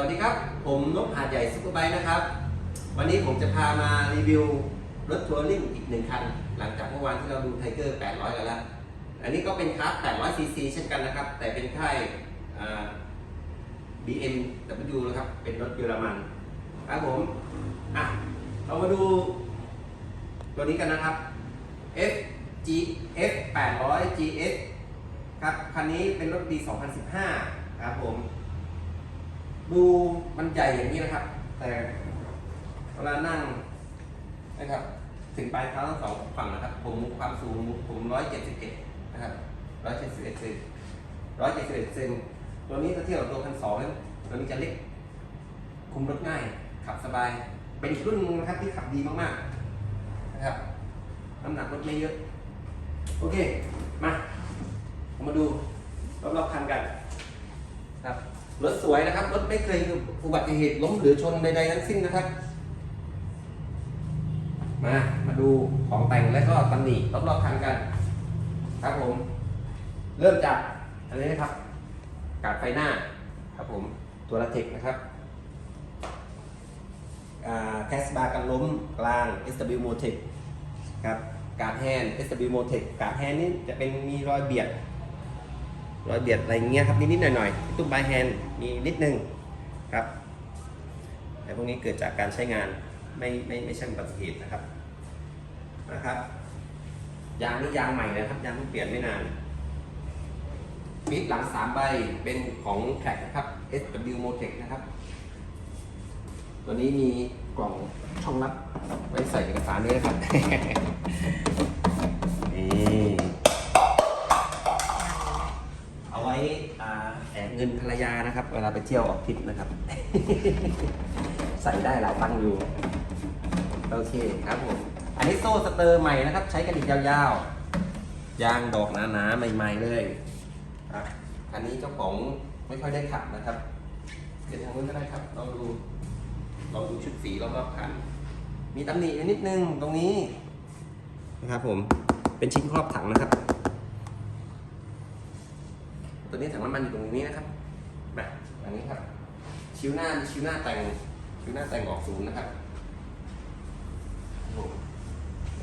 วัสดีครับ ผมนกหาดใหญ่ซุปเปอร์ไบค์นะครับ วันนี้ผมจะพามารีวิวรถทัวริงอีกหนึ่งคัน หลังจากเมื่อวานที่เราดูไทเกอร์ 800 กันแล้ว อันนี้ก็เป็นคาร์800ซีซีเช่นกันนะครับ แต่เป็นค่ายอ่า BMW นะครับ เป็นรถเยอรมัน ครับผม อะ เรามาดูตัวนี้กันนะครับ F G F 800 GS ครับ คันนี้เป็นรถปี 2015 ครับผม ดูมันใหญ่อย่างนี้นะครับ แต่เวลานั่งนะครับ ถึงปลายเท้าทั้งสองฝั่งนะครับ ผมความสูงผมร้อยเจ็ดสิบเอ็ดนะครับร้อยเจ็ดสิบเอ็ดเซนร้อยเจ็ดสิบเอ็ดเซนตัวนี้ถ้าเทียบกับตัวพันสองนั้นตัวนี้จะเล็ก คุมรถง่าย ขับสบาย เป็นรุ่นนึงนะครับที่ขับดีมากๆนะครับน้ำหนักรถไม่เยอะ โอเค มาเรามาดูรอบๆคันกันครับ รถสวยนะครับ รถไม่เคยอุบัติเหตุล้มหรือชนใดๆทั้งสิ้นนะครับ มามาดูของแต่งและก็ตำหนิรอบๆคันกัน ครับผม เริ่มจากอันนี้นะครับ กาดไฟหน้าครับผมตัวละเทคนะครับแคสบาร์กันล้มกลาง SW Motec ครับการแฮนด์ SW Motec การแฮนด์นี่จะเป็นมีรอยเบียด รอยเบียดอะไรเงี้ยครับนิดๆหน่อยๆตุ้มบายแฮนด์มีนิดนึงครับแต่พวกนี้เกิดจากการใช้งานไม่ไม่ไม่ใช่อุบัติเหตุนะครับนะครับยางนี่ยางใหม่นะครับยางเพิ่งเปลี่ยนไม่นานมิดหลังสามใบเป็นของแท็กนะครับ SW Motec นะครับ ตัวนี้มีกล่องช่องรับไว้ใส่เอกสารด้วยนะครับ นะครับ เวลาไปเที่ยวออกทริปนะครับ ใส่ได้หลายตั้งอยู่ โอเคครับผม อันนี้โซ่สเตอร์ใหม่นะครับ ใช้กันอีกยาวๆ ยางดอกหนาๆ ใหม่ๆเลยอันนี้เจ้าของไม่ค่อยได้ขับนะครับเดี๋ยวทางนู้นก็ได้ครับ ลองดู ลองดูชุดสีรอบๆคัน มีตำหนิอยู่นิดนึงตรงนี้ นะครับผม เป็นชิ้นครอบถังนะครับ ตัวนี้ถังน้ำมันอยู่ตรงนี้นะครับ แบบอันนี้ครับชิวหน้าชิวหน้าแต่งชิวหน้าแต่งออกศูนย์นะครับ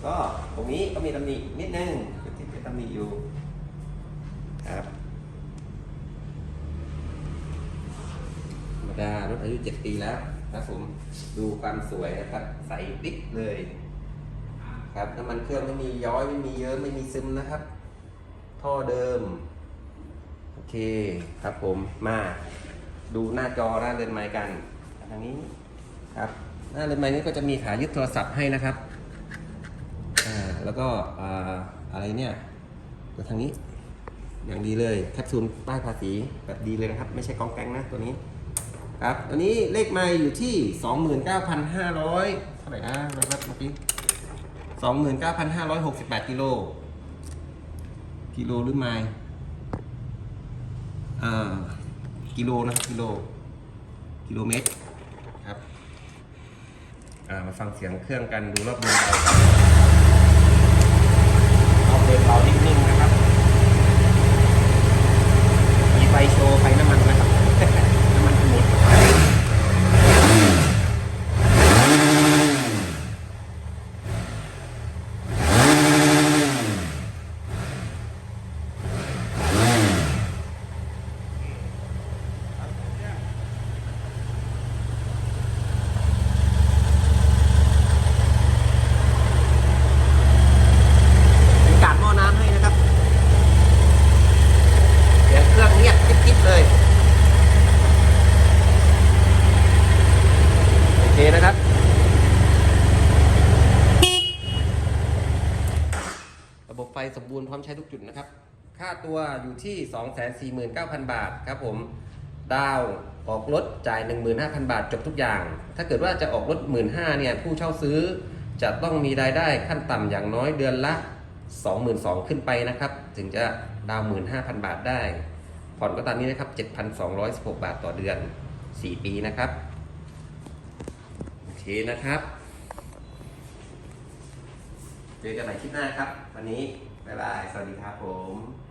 ก็ตรงนี้ก็มีตำหนินิดนึงที่เป็นตำหนิอยู่ครับธรรมดารถอายุ7ปีแล้วครับผมดูความสวยนะครับ ใสปิ๊กเลย ครับน้ำมันเครื่องไม่มีย้อยไม่มีเยอะไม่มีซึมนะครับ ท่อเดิม เคครับผมมาดูหน้าจอหน้าเรือนไม้กันทางนี้ครับหน้าเรือนไม้นี้ก็จะมีขายึดโทรศัพท์ให้นะครับอ่าแล้วก็อ่าอะไรเนี่ยตัวทางนี้ อย่างดีเลยแคปซูลป้ายภาษีแบบดีเลยนะครับ ไม่ใช่กองแกงนะตัวนี้ครับตัวนี้เลขไม้อยู่ที่ 29,500เท่าไหร่นะนะครับเมื่อกี้29,568กิโลกิโลหรือไมล์อ่ กิโลนะกิโล กิโลเมตรครับมาฟังเสียงเครื่องกันดูรอบเดินเบารอบเดินเบานิ่งๆนะครับ มีไฟโชว์ไฟน้ำมันนะครับ น้ำมันหมดเป็นการหม้อน้ำให้นะครับ เสียงเครื่อง เงียบกิ๊บๆเลย โอเคนะครับระบบไฟสมบูรณ์พร้อมใช้ทุกจุดนะครับ ค่าตัวอยู่ที่ 249,000 บาทครับผม ดาวออกรถจ่าย 15,000 บาทจบทุกอย่าง ถ้าเกิดว่าจะออกรถ 15,000เนี่ยผู้เช่าซื้อจะต้องมีรายได้ขั้นต่ำอย่างน้อยเดือนละ 22,000 ขึ้นไปนะครับ ถึงจะดาว 15,000 บาทได้ ผ่อนก็ตามนี้นะครับ 7,216 บาทต่อเดือน 4 ปีนะครับ โอเคนะครับ เจอกันใหม่คลิปหน้าครับ วันนี้ บ๊ายบาย สวัสดีครับผม